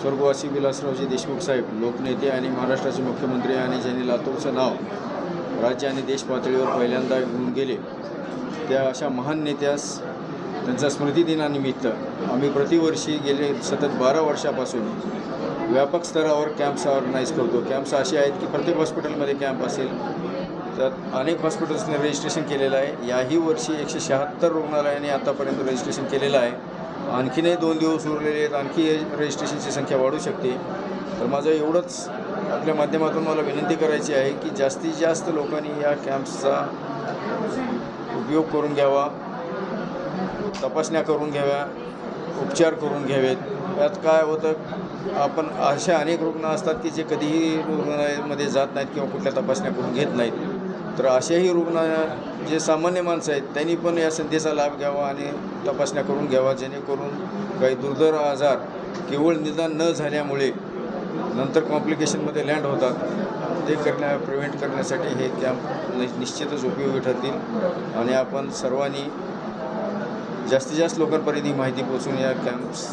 स्वर्गवासी विलासरावजी देशमुख साहेब लोकनेते आणि महाराष्ट्राचे मुख्यमंत्री आणि ज्यांनी लातूरचं नाव राज्य आणि देश पातळीवर पहिल्यांदा घेऊन गेले त्या अशा महान नेत्यास त्यांचा स्मृतिदिनानिमित्त आम्ही प्रतिवर्षी गेले सतत बारा वर्षापासून. व्यापक स्तरावर कॅम्प्स ऑर्गनाईज करतो. कॅम्प्स असे आहेत की प्रत्येक हॉस्पिटलमध्ये कॅम्प असेल त्यात अनेक हॉस्पिटल्सने रजिस्ट्रेशन केलेलं आहे. याही वर्षी एकशे शहात्तर रुग्णालयाने आतापर्यंत रजिस्ट्रेशन केलेलं आहे. आणखीनही दोन दिवस उरलेले आहेत आणखी रजिस्ट्रेशनची संख्या वाढू शकते. तर माझं एवढंच आपल्या माध्यमातून मला विनंती करायची आहे की जास्तीत जास्त लोकांनी या कॅम्प्सचा उपयोग करून घ्यावा तपासण्या करून घ्याव्या उपचार करून घ्यावेत. यात काय होतं आपण असे अनेक रुग्ण असतात की जे कधीही रुग्णालयामध्ये जात नाहीत किंवा कुठल्या तपासण्या करून घेत नाहीत. तर असेही रुग्ण जे सामान्य माणसं आहेत त्यांनी पण या संधीचा लाभ घ्यावा आणि तपासण्या करून घ्यावा जेणेकरून काही दुर्धर आजार केवळ निदान न झाल्यामुळे नंतर कॉम्प्लिकेशनमध्ये लँड होतात. ते करण्या प्रिव्हेंट करण्यासाठी हे कॅम्प नि निश्चितच उपयोगी ठरतील. आणि आपण सर्वांनी जास्तीत जास्त लोकांपर्यंत ही माहिती पोचून या कॅम्प्स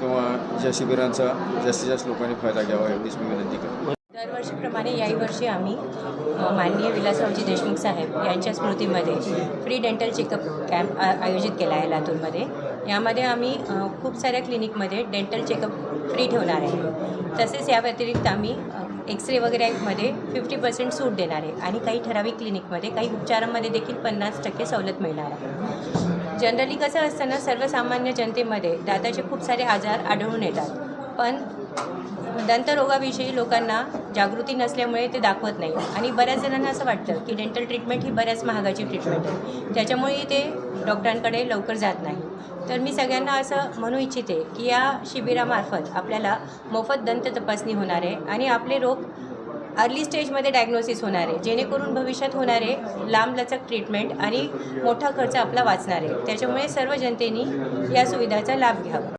किंवा ज्या शिबिरांचा जास्तीत जास्त लोकांनी फायदा घ्यावा एवढीच मी विनंती करतो. दरवर्षीप्रमाणे याही वर्षी आम्ही माननीय विलासरावजी देशमुख साहेब यांच्या स्मृतीमध्ये फ्री डेंटल चेकअप कॅम्प आ आयोजित केला आहे लातूरमध्ये. यामध्ये आम्ही खूप साऱ्या क्लिनिकमध्ये डेंटल चेकअप फ्री ठेवणार आहे. तसेच या व्यतिरिक्त आम्ही एक्सरे वगैरेमध्ये फिफ्टी पर्सेंट सूट देणार आहे आणि काही ठराविक क्लिनिकमध्ये काही उपचारांमध्ये देखील पन्नास टक्के सवलत मिळणार आहे. जनरली कसं असतं ना सर्वसामान्य जनतेमध्ये दाताचे खूप सारे आजार आढळून येतात. पण दंतरोगाविषयी लोकांना जागृती नसल्यामुळे ते दाखवत नाही. आणि बऱ्याच जणांना असं वाटतं की डेंटल ट्रीटमेंट ही बऱ्याच महागाची ट्रीटमेंट आहे. त्याच्यामुळे ते डॉक्टरांकडे लवकर जात नाही. तर मी सगळ्यांना असं म्हणू इच्छिते की या शिबिरामार्फत आपल्याला मोफत दंत तपासणी होणार आहे आणि आपले रोग अर्ली स्टेजमध्ये डायग्नोसिस होणार आहे. जेणेकरून भविष्यात होणारे लांबलचक ट्रीटमेंट आणि मोठा खर्च आपला वाचणार आहे. त्याच्यामुळे सर्व जनतेने या सुविधाचा लाभ घ्यावा.